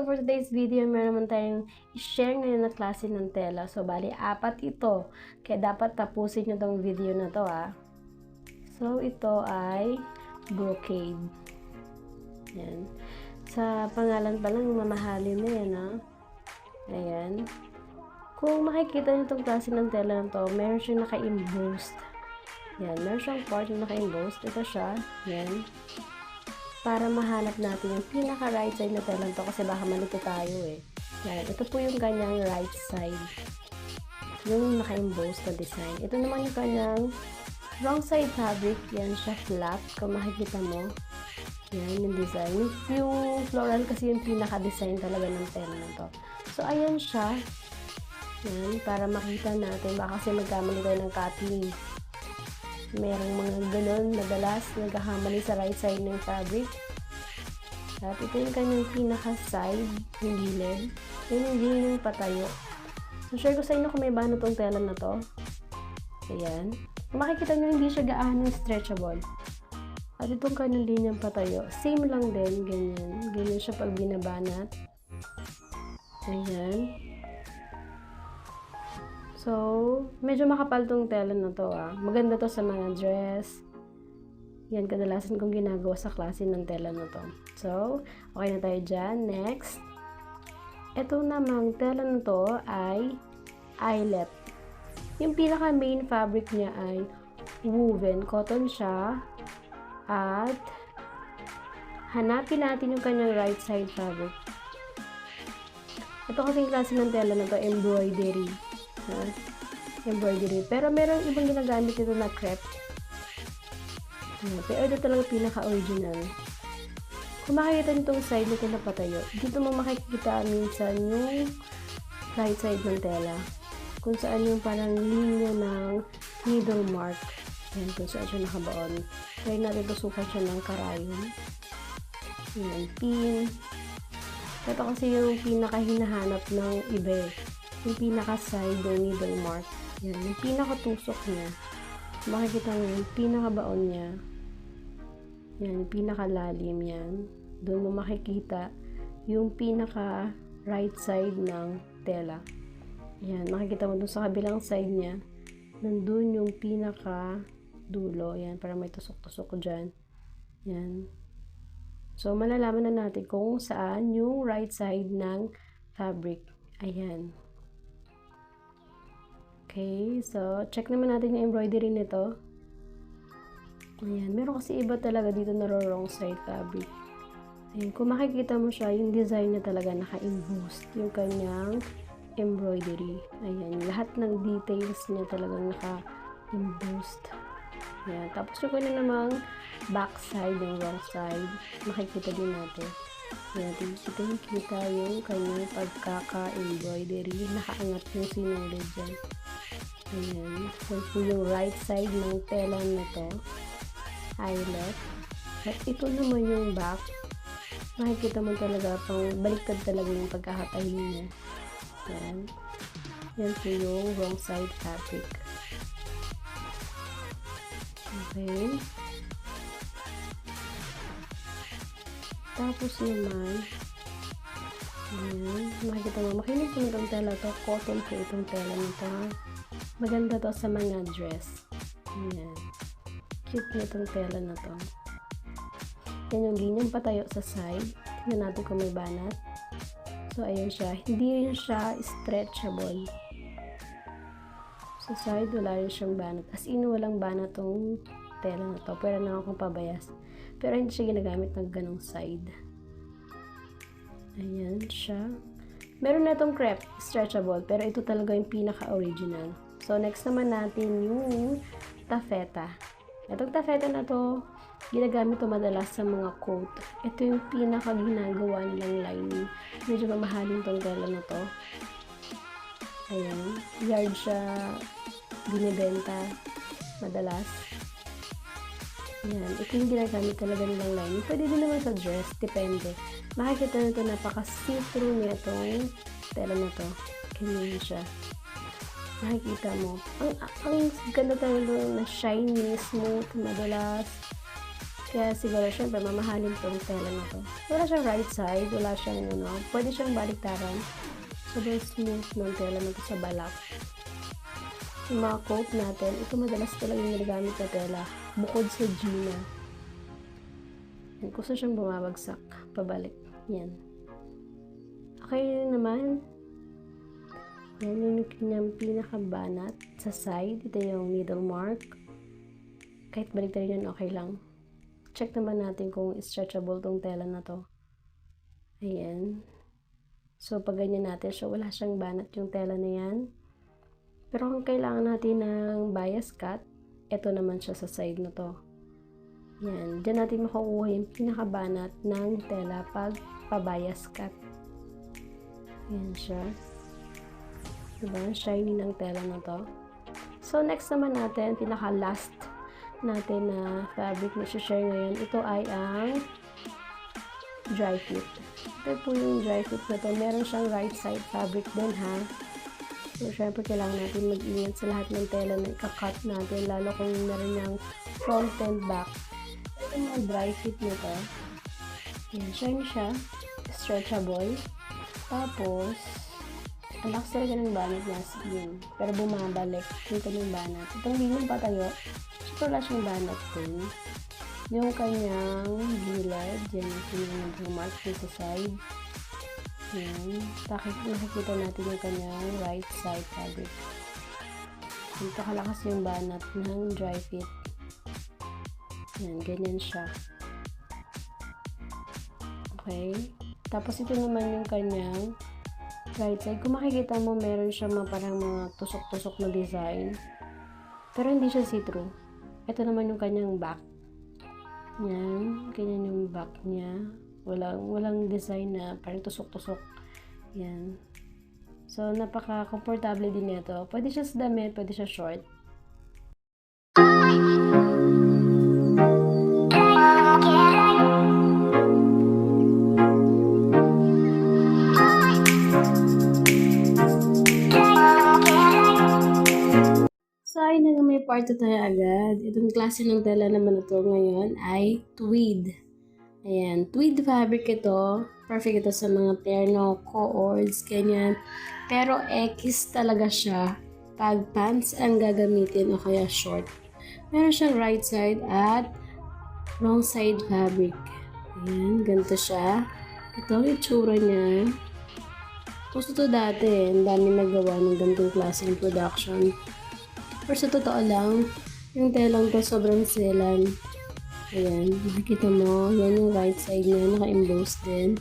so for today's video, meron naman tayong i-share ngayon na klase ng tela. So, bali, apat ito. Kaya dapat tapusin nyo tong video na to, ah. So, ito ay brocade. Yan. Sa pangalan pa lang, mamahalin na yan, ah. Ayan. Kung makikita nyo itong klase ng tela na to, meron siyang naka-embossed. Yan. Meron siyang part na naka-embossed. Ito siya. Yan para mahanap natin yung pinaka right side na telan to kasi baka malito tayo eh. Yan, ito po yung kanyang right side. Yung naka-emboss na design. Ito naman yung kanyang wrong side fabric. Yan siya flat. Kung makikita mo. Yan yung design. Yung, floral kasi yung pinaka-design talaga ng tela na to. So, ayan siya. Yan, para makita natin. Baka kasi magkamali tayo ng cutting merong mga ganun madalas nagkakamali sa right side ng fabric. At ito yung kanyang pinaka-side, yung gilid. Yun yung gilid yung patayo. So, share ko sa inyo kung may bano tong tela na to. Ayan. Makikita nyo, hindi siya gaano stretchable. At itong kanyang linyang patayo, same lang din, ganyan. Ganyan siya pag binabanat. Ayan. So, medyo makapal tong tela na to ah. Maganda to sa mga dress. Yan kadalasan kong ginagawa sa klase ng tela na to. So, okay na tayo dyan. Next. Ito namang tela na to ay eyelet. Yung pinaka main fabric niya ay woven. Cotton siya. At hanapin natin yung kanyang right side fabric. Ito kasing klase ng tela na to, embroidery na embroidery. Pero meron ibang ginagamit nito na crepe. Pero ito talaga pinaka-original. Kung makikita nyo itong side nito na patayo, dito mo makikita minsan yung right side ng tela. Kung saan yung parang linya ng needle mark. Yan, kung saan siya nakabaon. Try natin tusukan siya ng karayon. Yan, pin. Ito kasi yung pinaka-hinahanap ng iba eh yung pinaka-side ng needle mark. Yan, yung pinaka-tusok niya. Makikita mo yung pinaka-baon niya. Yan, yung pinaka-lalim yan. Doon mo makikita yung pinaka-right side ng tela. Yan, makikita mo doon sa kabilang side niya. Nandun yung pinaka-dulo. Yan, para may tusok-tusok dyan. Yan. So, malalaman na natin kung saan yung right side ng fabric. Ayan. Okay, so check naman natin yung embroidery nito. Ayan, meron kasi iba talaga dito na wrong side fabric. Ayan, kung makikita mo siya, yung design niya talaga naka-embossed. Yung kanyang embroidery. Ayan, lahat ng details niya talagang naka-embossed. Ayan, tapos yung kanya namang back side, yung wrong side, makikita din natin. Dito yung kita yung kanyang pagkaka-embroidery. Nakaangat yung sinulid dyan. Ayan. So, po yung right side ng tela na to. Eyelet. At ito naman yung back. Makikita mo talaga pang baliktad talaga yung pagkakatahin niya. Ayan. Yan po yung wrong side fabric. Okay. Tapos naman, ayan, makikita mo, makinig po itong tela to. Cotton po itong tela nito. Maganda to sa mga dress. Ayan. Cute na itong tela na to. Yan yung linyang patayo sa side. Tingnan natin kung may banat. So, ayun siya. Hindi rin siya stretchable. Sa side, wala rin siyang banat. As in, walang banat tong tela na to. Pero na akong pabayas. Pero hindi siya ginagamit ng ganong side. Ayan siya. Meron na itong crepe, stretchable. Pero ito talaga yung pinaka-original. So, next naman natin yung tafeta. Itong tafeta na to, ginagamit to madalas sa mga coat. Ito yung pinaka ginagawa nilang lining. Medyo mamahalin tong tela na to. Ayan. Yard siya binibenta madalas. Ayan. Ito yung ginagamit talaga nilang lining. Pwede din naman sa dress. Depende. Makikita na ito napaka-see-through niya itong tela na to. Ganyan siya nakikita mo. Ang, ang ganda talaga na shiny, smooth, madalas. Kaya siguro, syempre, mamahalin tong tela na to. Wala siyang right side, wala siyang, ano, pwede siyang baliktaran. Sobrang smooth ng tela na to sa balak. Yung mga coat natin, ito madalas talaga yung nagagamit na tela. Bukod sa Gina. Yan, gusto siyang bumabagsak. Pabalik. Yan. Okay naman. Yan yung kanyang pinakabanat sa side. Ito yung needle mark. Kahit balik tayo yun, okay lang. Check naman natin kung stretchable tong tela na to. Ayan. So, pag ganyan natin siya, wala siyang banat yung tela na yan. Pero kung kailangan natin ng bias cut, ito naman siya sa side na to. Yan. Diyan natin makukuha yung pinakabanat ng tela pag pabias cut. Yan siya. Diba? Shiny ng tela na to. So, next naman natin, pinaka-last natin na fabric na share ngayon. Ito ay ang dry fit. Ito po yung dry fit na to. Meron siyang right side fabric din ha. So, syempre, kailangan natin mag-ingat sa lahat ng tela na ikakat natin, lalo kung meron niyang front and back. Ito yung dry fit nito. Yan, shiny siya. Stretchable. Tapos, ang lakas talaga ng banat niya, skin. Pero bumabalik. Dito yung banat. Itong hindi patayo, ito wala siyang banat din. Yung kanyang gilid, yan yung yung mark dito sa side. Takit, nakikita natin yung kanyang right side fabric. Dito kalakas yung banat ng dry fit. Yan, ganyan siya. Okay. Tapos ito naman yung kanyang right side. Kung makikita mo, meron siya mga parang mga tusok-tusok na design. Pero hindi siya see-through. Ito naman yung kanyang back. Yan. Ganyan yung back niya. Walang, walang design na parang tusok-tusok. Yan. So, napaka-comfortable din nito. Pwede siya sa damit, pwede siya short. So, part na tayo agad. Itong klase ng tela naman na to ngayon ay tweed. Ayan, tweed fabric ito. Perfect ito sa mga terno, cords, ganyan. Pero X talaga siya pag pants ang gagamitin o kaya short. Meron siyang right side at wrong side fabric. Ayan, ganito siya. Ito yung tsura niya. Gusto to dati, ang dami nagawa ng ganitong klaseng production. Pero sa totoo lang, yung telang to sobrang selan. Ayan, nakikita mo, yan yung right side niya, naka-emboss din.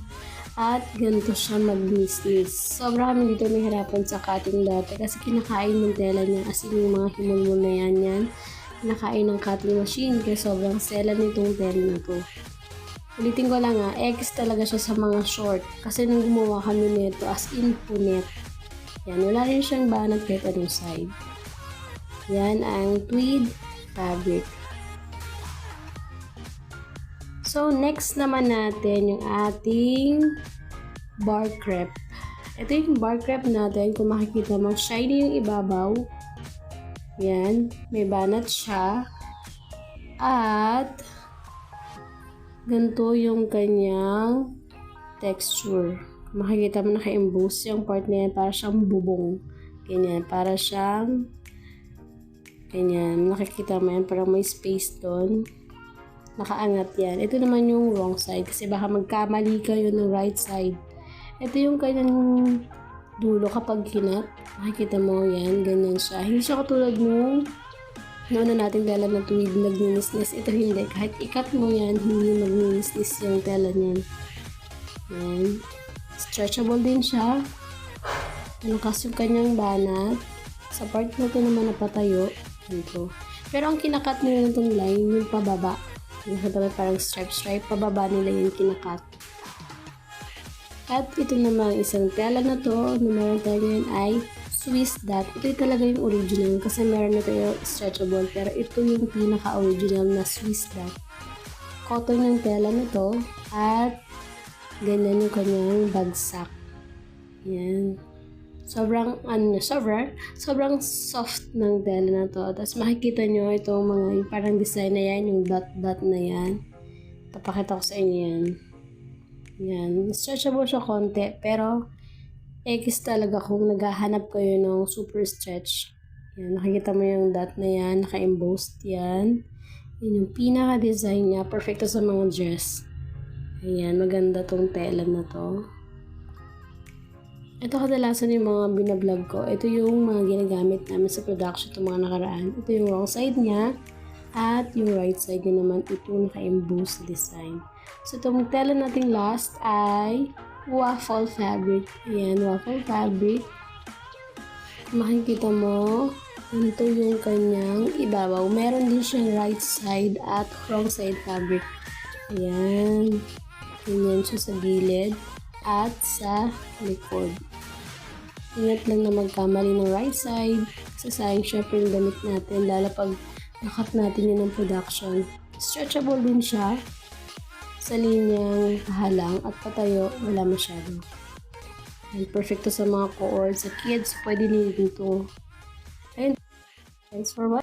At ganito siya mag-business. Sobra kami dito nahirapan sa cutting dati kasi kinakain ng tela niya as in yung mga himulmul na yan yan. Kinakain ng cutting machine kaya sobrang selan nitong tela na to. Ulitin ko lang nga, X talaga siya sa mga short. Kasi nung gumawa kami nito, as in punet. Yan, wala rin siyang banat kahit anong side. Yan ang tweed fabric. So, next naman natin yung ating bar crepe. Ito yung bar crepe natin. Kung makikita mo, shiny yung ibabaw. Yan. May banat siya. At, ganito yung kanyang texture. Makikita mo naka-emboss yung part na yan. Para siyang bubong. Ganyan. Para siyang Ganyan, nakikita mo yan, parang may space doon. Nakaangat yan. Ito naman yung wrong side kasi baka magkamali kayo ng right side. Ito yung kanyang dulo kapag hinat. Nakikita mo yan, ganyan siya. Hindi siya katulad nung nauna nating tela na tuwid nagninisnis. Ito hindi. Kahit ikat mo yan, hindi magninisnis yung tela niyan. Yan. Stretchable din siya. Malakas yung kanyang banat. Sa part na to naman napatayo, dito. Pero ang kinakat nila nitong line, yung pababa. Yung sabi parang stripe-stripe, pababa nila yung kinakat. At ito naman isang tela na to, na tayo ay Swiss dot. Ito yung talaga yung original kasi meron na tayo stretchable pero ito yung pinaka-original na Swiss dot. Cotton yung tela na to at ganyan yung kanyang bagsak. Yan. Sobrang, ano, sobrang, sobrang soft ng tela na to. Tapos makikita nyo itong mga, yung parang design na yan, yung dot-dot na yan. Tapakita ko sa inyo yan. Yan. Stretchable siya konti, pero X talaga kung naghahanap kayo ng super stretch. Yan, nakikita mo yung dot na yan, naka-embossed yan. Yan yung pinaka-design niya, perfecto sa mga dress. Ayan, maganda tong tela na to. Ito kadalasan yung mga binablog ko. Ito yung mga ginagamit namin sa production itong mga nakaraan. Ito yung wrong side niya. At yung right side niya naman, ito naka-emboss design. So, itong tela nating last ay waffle fabric. Ayan, waffle fabric. Makikita mo, ito yung kanyang ibabaw. Meron din siyang right side at wrong side fabric. Ayan. Ganyan siya sa gilid at sa likod. Ingat lang na magkamali ng right side. Sasayang syempre yung damit natin, lalo pag nakat natin yun ng production. Stretchable din siya sa linyang halang at patayo, wala masyado. And perfect to sa mga core, sa kids, pwede ito. And thanks for watching.